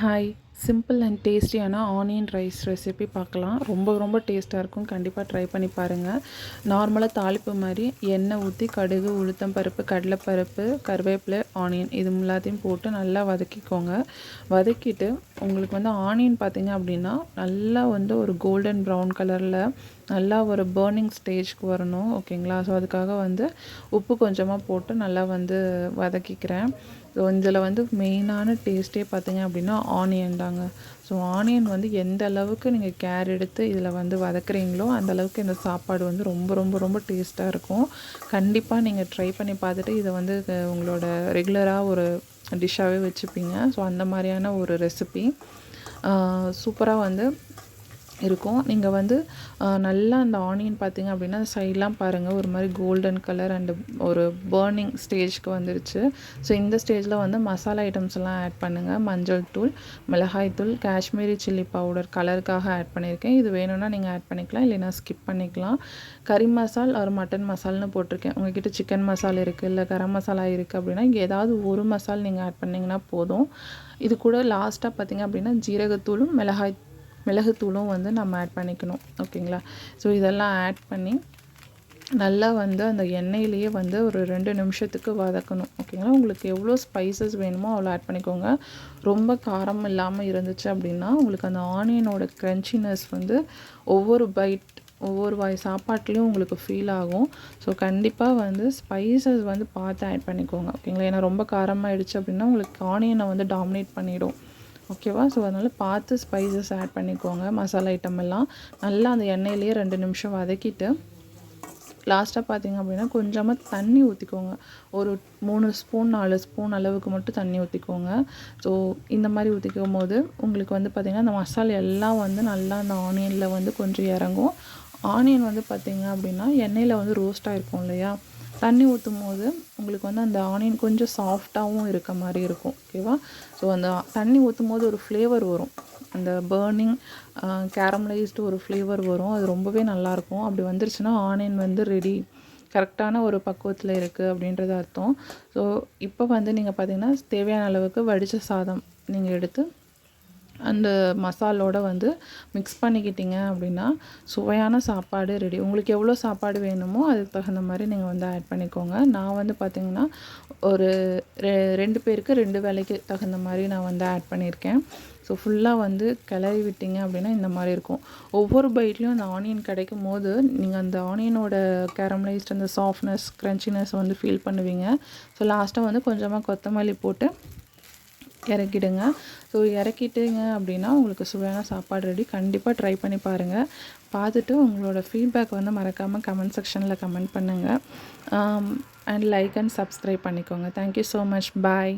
Hi. Simple and டேஸ்டியான onion rice recipe பார்க்கலாம். ரொம்ப ரொம்ப டேஸ்ட்டாக இருக்கும். கண்டிப்பாக ட்ரை பண்ணி பாருங்கள் நார்மலாக தாளிப்பு மாதிரி எண்ணெய் ஊற்றி கடுகு உளுத்தம் பருப்பு கடலைப்பருப்பு கருவேப்பிலை ஆனியன் இது எல்லாத்தையும் போட்டு நல்லா வதக்கிக்கோங்க. வதக்கிட்டு உங்களுக்கு வந்து ஆனியன் பார்த்தீங்க அப்படின்னா நல்லா வந்து ஒரு கோல்டன் ப்ரௌன் கலரில் நல்லா ஒரு பேர்னிங் ஸ்டேஜ்க்கு வரணும். ஓகேங்களா ஸோ அதுக்காக வந்து உப்பு கொஞ்சமாக போட்டு நல்லா வந்து வதக்கிக்கிறேன். ஸோ இதில் வந்து மெயினான டேஸ்ட்டே பார்த்தீங்க அப்படின்னா ஆனியன் தான். தாங்க ஸோ ஆனியன் வந்து எந்த அளவுக்கு நீங்கள் கேர் எடுத்து இதில் வந்து வதக்குறீங்களோ அந்த அளவுக்கு இந்த சாப்பாடு வந்து ரொம்ப ரொம்ப ரொம்ப டேஸ்ட்டாக இருக்கும். கண்டிப்பாக நீங்கள் ட்ரை பண்ணி பார்த்துட்டு இதை வந்து உங்களோட ரெகுலராக ஒரு டிஷ்ஷாகவே வச்சுப்பீங்க. ஸோ அந்த மாதிரியான ஒரு ரெசிபி சூப்பராக வந்து இருக்கும். நீங்கள் வந்து நல்லா அந்த ஆனியன் பார்த்தீங்க அப்படின்னா சைட்லாம் பாருங்கள் ஒரு மாதிரி கோல்டன் கலர் அண்டு ஒரு பேர்னிங் ஸ்டேஜ்க்கு வந்துருச்சு. ஸோ இந்த ஸ்டேஜில் வந்து மசாலா ஐட்டம்ஸ் எல்லாம் ஆட் பண்ணுங்கள் மஞ்சள் தூள் மிளகாய் தூள் காஷ்மீரி சில்லி பவுடர் கலருக்காக ஆட் பண்ணியிருக்கேன் இது வேணும்னா நீங்கள் ஆட் பண்ணிக்கலாம். இல்லைனா ஸ்கிப் பண்ணிக்கலாம். கறி மசால் ஒரு மட்டன் மசால்னு போட்டிருக்கேன். உங்ககிட்ட சிக்கன் மசாலா இருக்குது இல்லை கரம் மசாலா இருக்குது அப்படின்னா இங்கே ஏதாவது ஒரு மசால் நீங்கள் ஆட் பண்ணிங்கன்னா போதும். இது கூட லாஸ்ட்டாக பார்த்தீங்க அப்படின்னா ஜீரகத்தூளும் மிளகாய் மிளகுத்தூளும் வந்து நம்ம ஆட் பண்ணிக்கணும். ஓகேங்களா ஸோ இதெல்லாம் ஆட் பண்ணி நல்லா வந்து அந்த எண்ணெயிலேயே வந்து ஒரு ரெண்டு நிமிஷத்துக்கு வதக்கணும். ஓகேங்களா உங்களுக்கு எவ்வளோ ஸ்பைசஸ் வேணுமோ அவ்வளோ ஆட் பண்ணிக்கோங்க. ரொம்ப காரம் இல்லாமல் இருந்துச்சு அப்படின்னா உங்களுக்கு அந்த ஆனியனோட க்ரன்ச்சினஸ் வந்து ஒவ்வொரு பைட் ஒவ்வொரு வாய் சாப்பாட்லேயும் உங்களுக்கு ஃபீல் ஆகும். ஸோ கண்டிப்பாக வந்து ஸ்பைசஸ் வந்து பார்த்து ஆட் பண்ணிக்கோங்க. ஓகேங்களா ஏன்னா ரொம்ப காரமாக ஆயிடுச்சு அப்படின்னா உங்களுக்கு ஆனியனை வந்து டாமினேட் பண்ணிவிடும் ஓகேவா? ஸோ அதனால் பார்த்து ஸ்பைசஸ் ஆட் பண்ணிக்கோங்க மசாலா ஐட்டம் எல்லாம். நல்லா அந்த எண்ணெயிலேயே ரெண்டு நிமிஷம் வதக்கிட்டு லாஸ்ட்டாக பார்த்தீங்க அப்படின்னா கொஞ்சமாக தண்ணி ஊற்றிக்கோங்க ஒரு மூணு ஸ்பூன் நாலு ஸ்பூன் அளவுக்கு மட்டும் தண்ணி ஊற்றிக்கோங்க ஸோ இந்த மாதிரி ஊற்றிக்கும் போது உங்களுக்கு வந்து பார்த்திங்கன்னா அந்த மசாலா எல்லாம் வந்து நல்லா அந்த ஆனியனில் வந்து கொஞ்சம் இறங்கும். ஆனியன் வந்து பார்த்திங்க அப்படின்னா எண்ணெயில் வந்து ரோஸ்ட்டாக இருக்கும் இல்லையா? தண்ணி ஊற்றும் போது உங்களுக்கு வந்து அந்த ஆனியன் கொஞ்சம் சாஃப்டாகவும் இருக்க மாதிரி இருக்கும் ஓகேவா ஸோ அந்த தண்ணி ஊற்றும் போது ஒரு ஃப்ளேவர் வரும். அந்த பேர்னிங் கேரமலைஸ்டு ஒரு ஃப்ளேவர் வரும். அது ரொம்பவே நல்லாயிருக்கும். அப்படி வந்துருச்சுன்னா ஆனியன் வந்து ரெடி கரெக்டான ஒரு பக்குவத்தில் இருக்குது அப்படின்றது அர்த்தம். ஸோ இப்போ வந்து நீங்கள் பார்த்திங்கன்னா தேவையான அளவுக்கு வடித்த சாதம் நீங்கள் எடுத்து அந்த மசாலோட வந்து மிக்ஸ் பண்ணிக்கிட்டீங்க அப்படின்னா சுவையான சாப்பாடு ரெடி உங்களுக்கு எவ்வளோ சாப்பாடு வேணுமோ அதுக்கு தகுந்த மாதிரி நீங்கள் வந்து ஆட் பண்ணிக்கோங்க. நான் வந்து பார்த்திங்கன்னா ஒரு ரெ ரெண்டு பேருக்கு ரெண்டு வேலைக்கு தகுந்த மாதிரி நான் வந்து ஆட் பண்ணியிருக்கேன். ஸோ ஃபுல்லாக வந்து கிளறி விட்டீங்க அப்படின்னா இந்த மாதிரி இருக்கும். ஒவ்வொரு பைட்லேயும் அந்த ஆனியன் கிடைக்கும் போது நீங்கள் அந்த ஆனியனோட கேரமலைஸ்ட் அந்த சாஃப்ட்னஸ் க்ரன்ச்சினஸ் வந்து ஃபீல் பண்ணுவீங்க. ஸோ லாஸ்ட்டாக வந்து கொஞ்சமாக கொத்தமல்லி போட்டு இறக்கிடுங்க. ஸோ இறக்கிட்டீங்க அப்படின்னா உங்களுக்கு சுவையான சாப்பாடு ரெடி கண்டிப்பாக ட்ரை பண்ணி பாருங்கள் பார்த்துட்டு உங்களோட ஃபீட்பேக் வந்து மறக்காமல் கமெண்ட் செக்ஷனில் கமெண்ட் பண்ணுங்கள் அண்ட் லைக் அண்ட் சப்ஸ்கிரைப் பண்ணிக்கோங்க. Thank you so much bye